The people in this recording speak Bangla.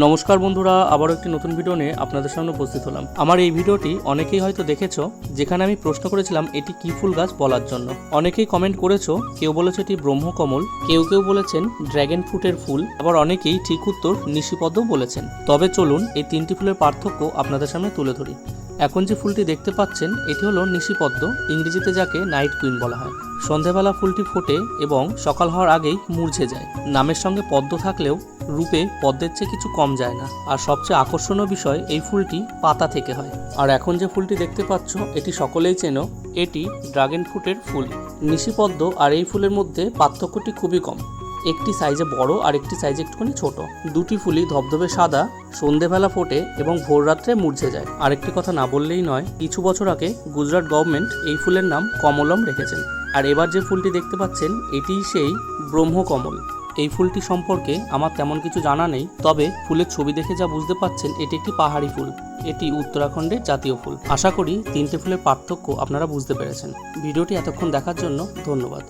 নমস্কার বন্ধুরা, আবারও একটি নতুন ভিডিও নিয়ে আপনাদের সামনে উপস্থিত হলাম। আমার এই ভিডিওটি অনেকেই হয়তো দেখেছ, যেখানে আমি প্রশ্ন করেছিলাম, এটি কি ফুল গাছ বলার জন্য? অনেকেই কমেন্ট করেছ, কেউ বলেছে এটি ব্রহ্মকমল, কেউ কেউ বলেছেন ড্র্যাগন ফ্রুটের ফুল, আবার অনেকেই ঠিক উত্তর নিশিপদ্ম বলেছেন। তবে চলুন, এই তিনটি ফুলের পার্থক্য আপনাদের সামনে তুলে ধরি। এখন যে ফুলটি দেখতে পাচ্ছেন, এটি হলো নিশিপদ্ম ইংরেজিতে যাকে নাইট কুইন বলা হয়। সন্ধেবেলা ফুলটি ফোটে এবং সকাল হওয়ার আগেই মূর্ছে যায়। নামের সঙ্গে পদ্ম থাকলেও রূপে পদ্মের চেয়ে কিছু কম যায় না। আর সবচেয়ে আকর্ষণীয় বিষয়, এই ফুলটি পাতা থেকে হয়। আর এখন যে ফুলটি দেখতে পাচ্ছ, এটি সকলেই চেনো, এটি ড্রাগন ফ্রুটের ফুল নিশিপদ্ম আর এই ফুলের মধ্যে পার্থক্যটি খুবই কম। একটি সাইজে বড় আর একটি সাইজে একটুখানি ছোট। দুটি ফুলই ধবধবে সাদা, সন্ধেবেলা ফোটে এবং ভোররাত্রে মূর্ছে যায়। আরেকটি কথা না বললেই নয়, কিছু বছর আগে গুজরাট গভর্নমেন্ট এই ফুলের নাম কমলম রেখেছেন। আর এবার যে ফুলটি দেখতে পাচ্ছেন, এটিই সেই ব্রহ্মকমল। এই ফুলটি সম্পর্কে আমার তেমন কিছু জানা নেই, তবে ফুলের ছবি দেখে যা বুঝতে পাচ্ছেন, এটি একটি পাহাড়ি ফুল। এটি উত্তরাখণ্ডের জাতীয় ফুল। আশা করি তিনটে ফুলের পার্থক্য আপনারা বুঝতে পেরেছেন। ভিডিওটি এতক্ষণ দেখার জন্য ধন্যবাদ।